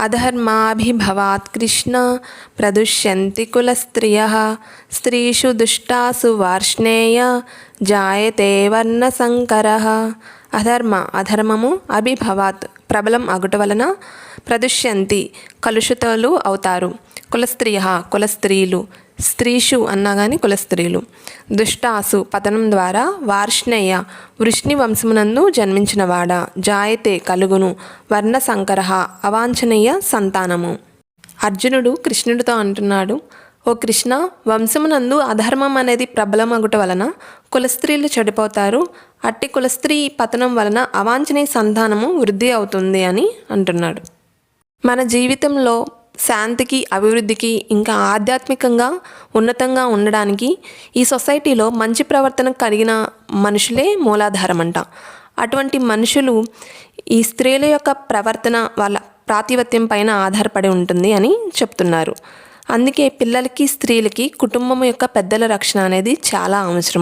అధర్మాభిభవాత్ కృష్ణ ప్రదుష్యంతి కులస్త్రియ స్త్రీషు దుష్టాసు వార్ష్ణేయ జాయతే వర్ణసంకర అధర్మ అధర్మము అభిభవాత్ ప్రబలం అగుట వలన ప్రదుష్యంతి కలుషితలు అవుతారు కులస్త్రియ కులస్త్రీలు స్త్రీషు అన్నా కానీ కులస్త్రీలు దుష్టాసు పతనం ద్వారా వార్ష్ణేయ వృష్ణి వంశమునందు జన్మించినవాడ. జాయతే కలుగును వర్ణ సంకరహ అవాంఛనీయ సంతానము. అర్జునుడు కృష్ణుడితో అంటున్నాడు ఓ కృష్ణ వంశమునందు అధర్మం అనేది ప్రబలమగుట వలన కులస్త్రీలు చెడిపోతారు. అట్టి కులస్త్రీ పతనం వలన అవాంఛనీయ సంతానము వృద్ధి అవుతుంది అని అంటున్నాడు. మన జీవితంలో శాంతికి అభివృద్ధికి ఇంకా ఆధ్యాత్మికంగా ఉన్నతంగా ఉండడానికి ఈ సొసైటీలో మంచి ప్రవర్తన కలిగిన మనుషులే మూలాధారం అంట అటువంటి మనుషులు ఈ స్త్రీల యొక్క ప్రవర్తన వాళ్ళ ప్రాతిపత్యం పైన ఆధారపడి ఉంటుంది అని చెప్తున్నారు. అందుకే పిల్లలకి స్త్రీలకి కుటుంబం యొక్క పెద్దల రక్షణ అనేది చాలా అవసరము.